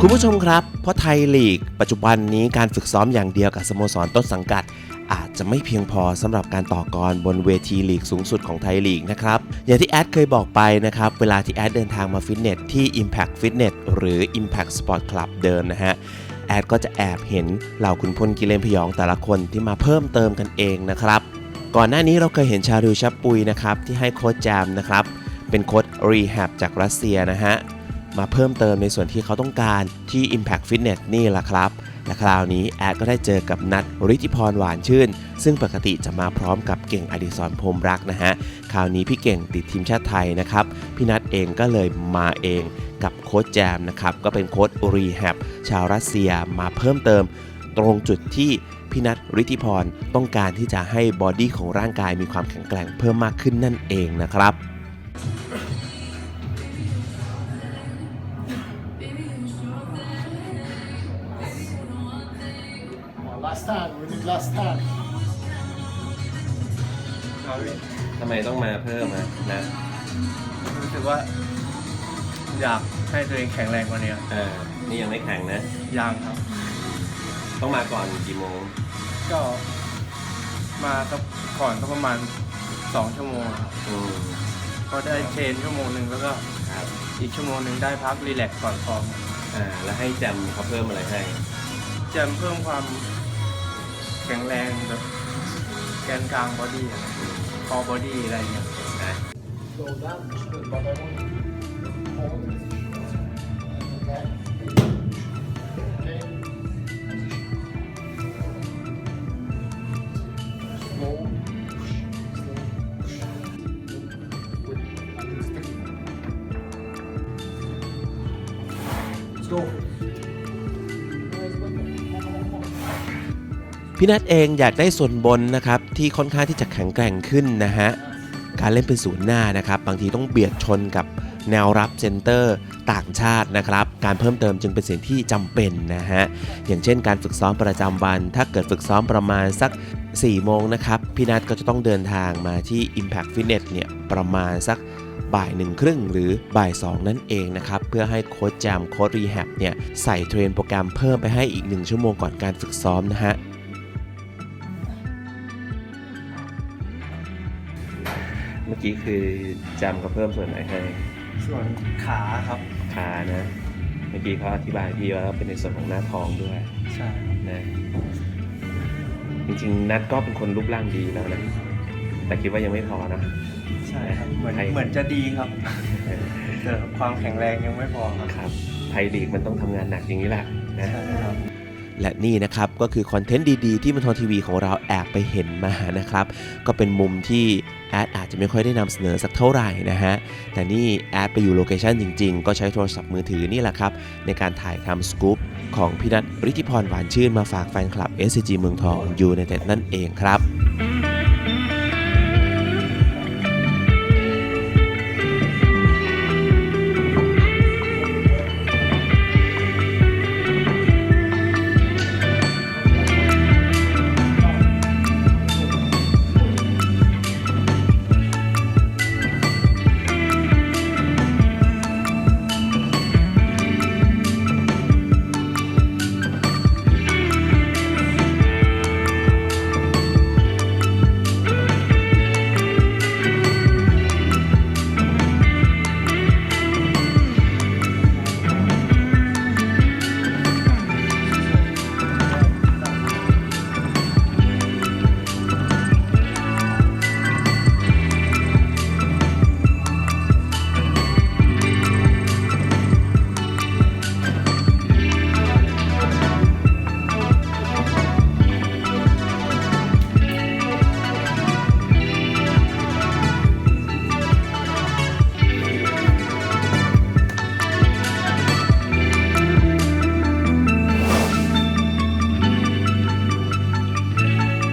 คุณผู้ชมครับ เพราะไทยลีก ปัจจุบันนี้การฝึกซ้อมอย่างเดียวกับสโมสรต้นสังกัด อาจจะไม่เพียงพอสำหรับการต่อกรบนเวทีลีกสูงสุดของไทยลีกนะครับ อย่างที่แอดเคยบอกไปนะครับ เวลาที่แอดเดินทางมาฟิตเนสที่ Impact Fitness หรือ Impact Sport Club เดิมนะฮะแอดก็จะแอบเห็นเหล่าขุนพลกิเลนพยองแต่ละคนที่มาเพิ่มเติมกันเองนะครับ ก่อนหน้านี้เราเคยเห็นชาริวชับปุยนะครับที่ให้โค้ชแจมนะครับ เป็นโค้ชรีแฮบจากรัสเซียนะฮะ มาเพิ่มเติมในส่วนที่เขาต้องการที่ Impact Fitness นี่แหละครับ และคราวนี้แอดก็ได้เจอกับนัทฤทธิพรหวานชื่น ซึ่งปกติจะมาพร้อมกับเก่งอดิศรพรมรักนะฮะ คราวนี้พี่เก่งติดทีมชาติไทยนะครับ พี่นัทเองก็เลยมาเองกับโค้ชแจมนะครับ ก็เป็นโค้ชรีแฮบชาวรัสเซียมาเพิ่มเติมตรงจุดที่พี่นัทฤทธิพรต้องการที่จะให้บอดี้ของร่างกายมีความแข็งแกร่งเพิ่มมากขึ้นนั่นเองนะครับ Last time, we need last time. ทำไมต้องมาเพิ่มอะนะรู้สึกว่า อยากให้ตัวเองแข็งแรงกว่านี้เออนี่ยังไม่แข็งนะ ยังครับ ต้องมาก่อนกี่โมง ก็มาครับก่อนก็ประมาณสองชั่วโมงครับอืมก็ได้เทรนชั่วโมงหนึ่งแล้วก็ครับ อีกชั่วโมงหนึ่งได้พักรีแลกซ์ก่อนซ้อมอ่า แล้วให้แจมเขาเพิ่มอะไรให้ จะเพิ่มความ แข็งแรงแบบแกนกลางบอดี้คอบอดี้อะไรอย่างเงี้ยนะ พี่นัทเองอยากได้ส่วนบนนะครับที่ค่อนข้างที่จะแข็งแกร่งขึ้นนะฮะการเล่นเป็นศูนย์หน้านะครับบางทีต้องเบียดชนกับแนวรับเซนเตอร์ต่างชาตินะครับ การเพิ่มเติมจึงเป็นสิ่งที่จำเป็นนะฮะ อย่างเช่นการฝึกซ้อมประจำวัน ถ้าเกิดฝึกซ้อมประมาณสัก 4 โมงนะครับ พี่นัทก็จะต้องเดินทางมาที่ Impact Fitness เนี่ยประมาณสักบ่ายหนึ่งครึ่งหรือบ่าย2นั่นเองนะครับ เพื่อให้โค้ชแจมโค้ชรีแฮบเนี่ยใส่เทรนโปรแกรมเพิ่มไปให้อีก 1 ชั่วโมงก่อนการฝึกซ้อมนะฮะ อกี้คือจำเขาเพิ่มส่วนไหนให้ส่วนขาครับ ขานะ เมื่อกี้เขาอธิบายพี่ว่าเป็นในส่วนของหน้าท้องด้วยใช่ครับนะจริงๆ นัดก็เป็นคนรูปร่างดีแล้วนะ แต่คิดว่ายังไม่พอนะ ใช่ครับเหมือนใช่เหมือนจะดีครับ แต่ความแข็งแรงยังไม่พอครับครับไทยลีกมันต้องทำงานหนักอย่างนี้แหละนะ ใช่ครับ และนี่นะครับก็คือคอนเทนต์ดีๆ ที่มันทอนทีวีของเราแอบไปเห็นมานะครับ ก็เป็นมุมที่แอดอาจจะไม่ค่อยได้นำเสนอสักเท่าไหร่นะฮะ แต่นี่แอดไปอยู่โลเคชันจริงๆ ก็ใช้โทรศัพท์มือถือนี่แหละครับ ในการถ่ายทำสกู๊ปของพี่นัทริธิพรหวานชื่นมาฝากแฟนคลับ SCG เมืองทองยูในเต็ดนั่นเองครับ